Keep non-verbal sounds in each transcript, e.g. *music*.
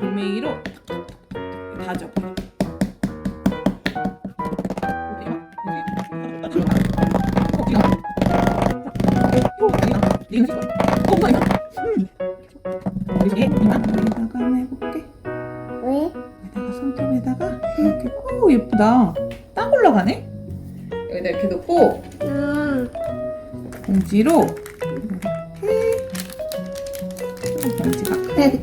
돌멩이로 다져 버려. 여기다가 해볼게. 왜? 여기다가 손톱에다가 이렇게 오 예쁘다. 딱 올라가네. 여기다 이렇게 놓고 음. 봉지로 이렇게 봉지가 돼. *laughs*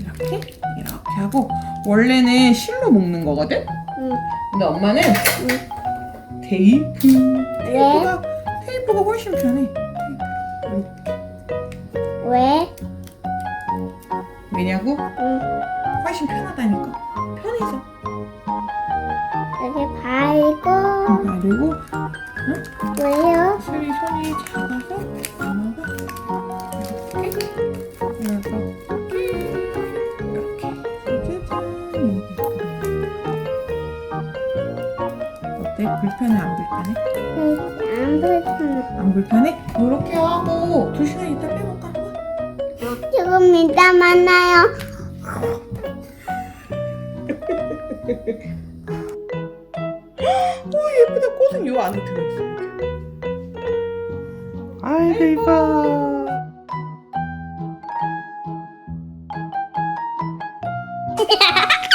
이렇게 이렇게 하고 원래는 실로 먹는 거거든. 응. 근데 엄마는 테이프 테이프가 테이프가 훨씬 편해. 왜? 왜냐고? 응. 훨씬 편하다니까. 편해서. 여기 발고 그리고 왜요? 수리 손이 작아서 엄마가 이렇게 이렇게 이렇게 짜잔 어때? 불편해 안 불편해? 응, 안 불편해. 안 불편해? 이렇게 하고 두 시간 있다 빼볼까 그럼 이따 만나요. 오 예쁘다. 꽃은 요 안에 들어있어. 아이고 이뻐. *laughs*